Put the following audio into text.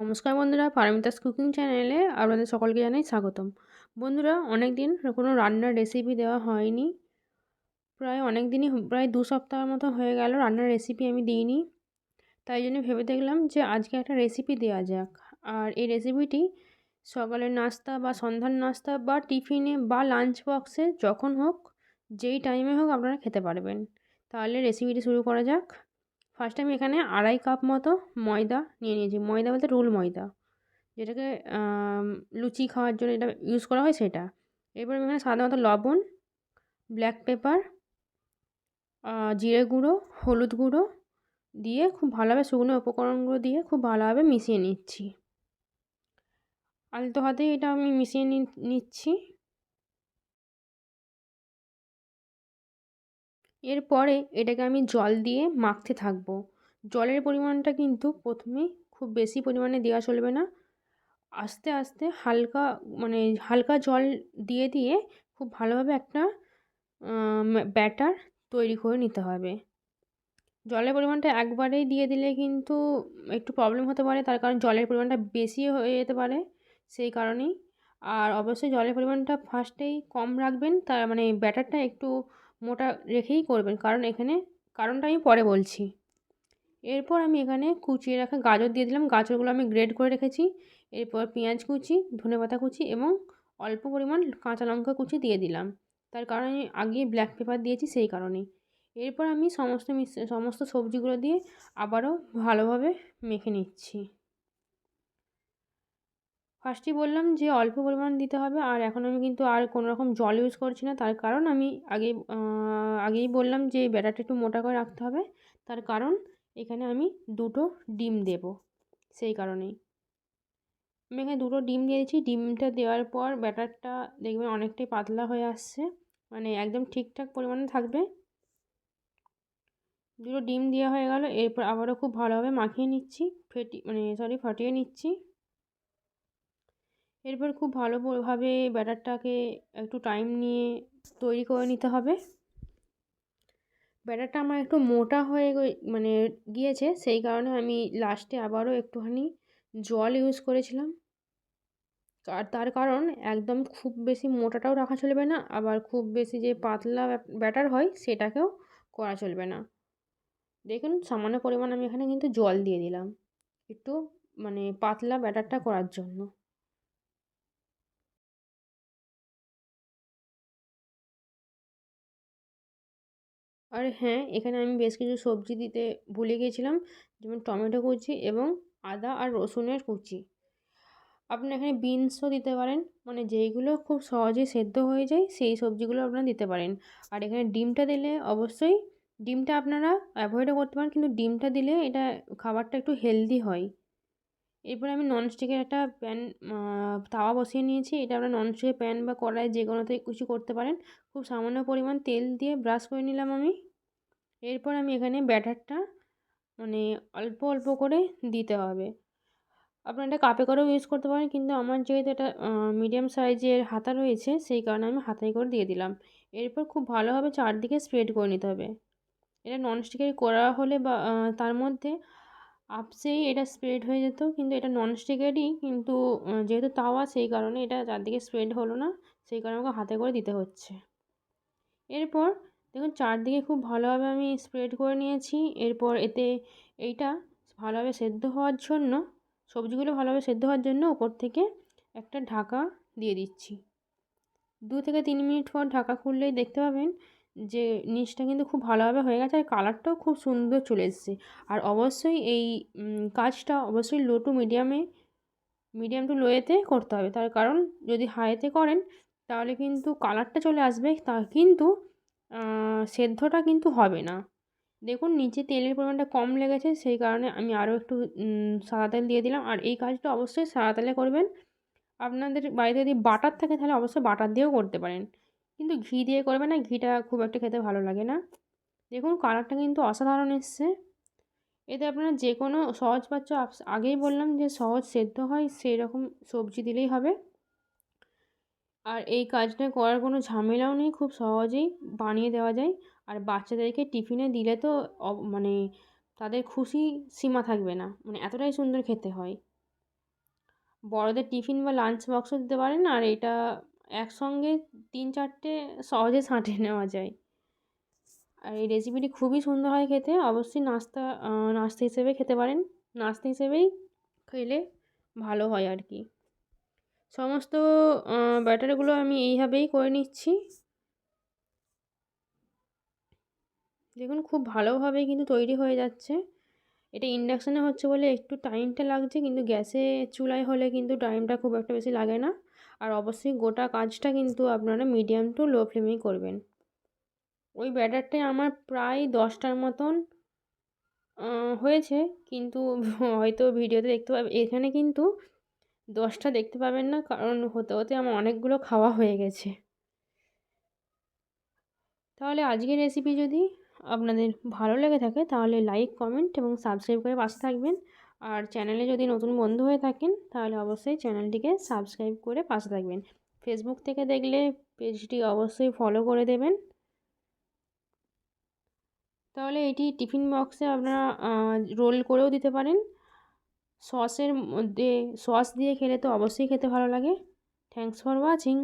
নমস্কার বন্ধুরা পারমিতাস কুকিং চ্যানেলে আপনাদের সকলকে জানাই স্বাগতম। বন্ধুরা অনেক দিন কোনো রান্নার রেসিপি দেওয়া হয়নি। প্রায় অনেক দিনই প্রায় দু সপ্তাহ মতো হয়ে গেল, রান্নার রেসিপি আমি দিইনি। তাই জন্য ভেবে দেখলাম যে আজকে একটা রেসিপি দেওয়া যাক। আর এই রেসিপিটি সকালের নাস্তা বা সন্ধ্যার নাস্তা বা টিফিনে বা লাঞ্চ বক্সে যখন হোক, যেই টাইমে হোক আপনারা খেতে পারবেন। তাহলে রেসিপিটি শুরু করা যাক। ফার্স্ট আমি এখানে আড়াই কাপ মতো ময়দা নিয়ে নিয়েছি। ময়দা বলতে রুল ময়দা। যেটাকে লুচি খাওয়ার জন্য এটা ইউজ করা হয় সেটা। এরপর আমি এখানে সাধারণত লবণ ব্ল্যাক পেপার জিরে গুঁড়ো, হলুদ গুঁড়ো দিয়ে খুব ভালোভাবে শুকনো উপকরণগুলো দিয়ে খুব ভালোভাবে মিশিয়ে নিচ্ছি। আলতো হাতেই এটা আমি মিশিয়ে নিচ্ছি। এরপরে এটাকে আমি জল দিয়ে মাখতে থাকব। জলের পরিমাণটা কিন্তু প্রথমে খুব বেশি পরিমাণে দেওয়া চলবে না। আস্তে আস্তে হালকা মানে হালকা জল দিয়ে দিয়ে খুব ভালোভাবে একটা ব্যাটার তৈরি করে নিতে হবে। জলের পরিমাণটা একবারেই দিয়ে দিলে কিন্তু একটু প্রবলেম হতে পারে, তার কারণ জলের পরিমাণটা বেশি হয়ে যেতে পারে সেই কারণেই। আর অবশ্যই জলের পরিমাণটা ফার্স্টেই কম রাখবেন, তার মানে ব্যাটারটা একটু মোটা রেখেই করবেন। কারণ এখানে কারণটা আমি পরে বলছি। এরপর আমি এখানে কুচিয়ে রাখা গাজর দিয়ে দিলাম। গাজরগুলো আমি গ্রেড করে রেখেছি। এরপর পেঁয়াজ কুচি, ধনে পাতা কুচি এবং অল্প পরিমাণ কাঁচা লঙ্কা কুচি দিয়ে দিলাম। তার কারণ আমি আগে ব্ল্যাক পেপার দিয়েছি সেই কারণে এরপর আমি সমস্ত সমস্ত সবজিগুলো দিয়ে আবারও ভালোভাবে মেখে নিচ্ছি। ফার্স্টেই বললাম যে অল্প পরিমাণ দিতে হবে আর এখন আমি কিন্তু আর কোনো রকম জল ইউজ করছি না। তার কারণ আমি আগে আগেই বললাম যে ব্যাটারটা একটু মোটা করে রাখতে হবে। তার কারণ এখানে আমি দুটো ডিম দেব, সেই কারণেই। আমি এখানে দুটো ডিম দিয়েছি ডিমটা দেওয়ার পর ব্যাটারটা দেখবেন অনেকটাই পাতলা হয়ে আসছে। মানে একদম ঠিকঠাক পরিমাণে থাকবে। দুটো ডিম দেওয়া হয়ে গেল। এরপর আবারও খুব ভালোভাবে মাখিয়ে নিচ্ছি। ফেটি মানে সরি ফাটিয়ে নিচ্ছি। এরপর খুব ভালোভাবে ব্যাটারটাকে একটু টাইম নিয়ে তৈরি করে নিতে হবে। ব্যাটারটা আমার একটু মোটা হয়ে মানে গিয়েছে, সেই কারণে আমি লাস্টে আবারও একটুখানি জল ইউজ করেছিলাম। আর তার কারণ একদম খুব বেশি মোটাটাও রাখা চলবে না, আবার খুব বেশি যে পাতলা ব্যাটার হয় সেটাকেও করা চলবে না। দেখুন, সামান্য পরিমাণ আমি এখানে কিন্তু জল দিয়ে দিলাম, একটু মানে পাতলা ব্যাটারটা করার জন্য। আর হ্যাঁ এখানে আমি বেশ কিছু সবজি দিতে ভুলে গিয়েছিলাম যেমন টমেটো কুচি এবং আদা আর রসুনের কুচি। আপনি এখানে বিনসও দিতে পারেন। মানে যেইগুলো খুব সহজেই সেদ্ধ হয়ে যায়, সেই সবজিগুলো আপনারা দিতে পারেন। আর এখানে ডিমটা দিলে অবশ্যই ডিমটা আপনারা অ্যাভয়েডও করতে পারেন। কিন্তু ডিমটা দিলে এটা খাবারটা একটু হেলদি হয়। এরপরে আমি ননস্টিকের একটা প্যান তাওয়া বসিয়ে নিয়েছি। এটা আপনার ননস্টিকের প্যান বা কড়াই যে কোনোতে কিছু করতে পারেন। খুব সামান্য পরিমাণ তেল দিয়ে ব্রাশ করে নিলাম আমি। এরপর আমি এখানে ব্যাটারটা মানে অল্প অল্প করে দিতে হবে। আপনারা এটা কাপে করেও ইউজ করতে পারেন, কিন্তু আমার যেহেতু এটা মিডিয়াম সাইজের হাতা রয়েছে, সেই কারণে আমি হাতায় করে দিয়ে দিলাম। এরপর খুব ভালোভাবে চারদিকে স্প্রেড করে নিতে হবে। এটা ননস্টিকের করা হলে বা তার মধ্যে আপসেই এটা স্প্রেড হয়ে যেত, কিন্তু এটা ননস্টিকেরই কিন্তু যেহেতু তাওয়া, সেই কারণে এটা চারদিকে স্প্রেড হলো না, সেই কারণে আমাকে হাতে করে দিতে হচ্ছে। এরপর দেখুন চারদিকে খুব ভালোভাবে আমি স্প্রেড করে নিয়েছি। এরপর এতে এইটা ভালোভাবে সেদ্ধ হওয়ার জন্য, সবজিগুলো ভালোভাবে সেদ্ধ হওয়ার জন্য ওপর থেকে একটা ঢাকা দিয়ে দিচ্ছি। দু থেকে তিন মিনিট পর ঢাকা খুললেই দেখতে পাবেন যে নিচটা কিন্তু খুব ভালোভাবে হয়ে গেছে আর কালারটাও খুব সুন্দর চলে এসেছে। আর অবশ্যই এই কাজটা অবশ্যই লো টু মিডিয়ামে মিডিয়াম টু লোয়েতে করতে হবে। তার কারণ যদি হাইতে করেন তাহলে কিন্তু কালারটা চলে আসবে। তা কিন্তু সেদ্ধটা কিন্তু হবে না। দেখুন, নিচে তেলের পরিমাণটা কম লেগেছে, সেই কারণে আমি আরও একটু সাদা তেল দিয়ে দিলাম। আর এই কাজটা অবশ্যই সাদা তেলে করবেন। আপনাদের বাড়িতে যদি বাটার থাকে, তাহলে অবশ্যই বাটার দিয়েও করতে পারেন। কিন্তু ঘি দিয়ে করবে না, ঘিটা খুব একটা খেতে ভালো লাগে না। দেখুন, কালারটা কিন্তু অসাধারণ এসছে। এতে আপনারা যে কোনো সহজ পাচ্ছ আগেই বললাম যে সহজ সেদ্ধ হয় সেই রকম সবজি দিলেই হবে। আর এই কাজটা করার কোনো ঝামেলাও নেই, খুব সহজেই বানিয়ে দেওয়া যায়। আর বাচ্চাদেরকে টিফিনে দিলে তো মানে তাদের খুশি সীমা থাকবে না মানে এতটাই সুন্দর খেতে হয়। বড়দের টিফিন বা লাঞ্চ বক্সও দিতে পারেন, আর এটা একসঙ্গে তিন চারটে সহজে সাঁটে নেওয়া যায়। আর এই রেসিপিটি খুবই সুন্দর হয় খেতে, অবশ্যই নাস্তা নাস্তা হিসেবে খেতে পারেন। নাস্তা হিসেবেই খেলে ভালো হয় আর কি। সমস্ত ব্যাটারগুলো আমি এইভাবেই করে নিচ্ছি। দেখুন, খুব ভালোভাবেই কিন্তু তৈরি হয়ে যাচ্ছে। এটা ইন্ডাকশানে হচ্ছে বলে একটু টাইমটা লাগছে, কিন্তু গ্যাসে চুলায় হলে কিন্তু টাইমটা খুব একটা বেশি লাগে না। আর অবশ্যই গোটা কাজটা কিন্তু আপনারা মিডিয়াম টু লো ফ্লেমেই করবেন। ওই ব্যাটারটাই আমার প্রায় দশটার মতন হয়েছে, কিন্তু হয়তো ভিডিওতে দেখতে পাবে। এখানে কিন্তু দশটা দেখতে পাবেন না, কারণ হতে হতে আমার অনেকগুলো খাওয়া হয়ে গেছে। তাহলে আজকের রেসিপি যদি আপনাদের ভালো লেগে থাকে, তাহলে লাইক কমেন্ট এবং সাবস্ক্রাইব করে পাশে থাকবেন। আর চ্যানেলে যদি নতুন বন্ধু হয়ে থাকেন, তাহলে অবশ্যই চ্যানেলটিকে সাবস্ক্রাইব করে পাশে থাকবেন। ফেসবুক থেকে দেখলে পেজটি অবশ্যই ফলো করে দেবেন। তাহলে এটি টিফিন বক্সে আপনারা রোল করেও দিতে পারেন। সসের মধ্যে সস দিয়ে খেলে তো অবশ্যই খেতে ভালো লাগে। Thanks for watching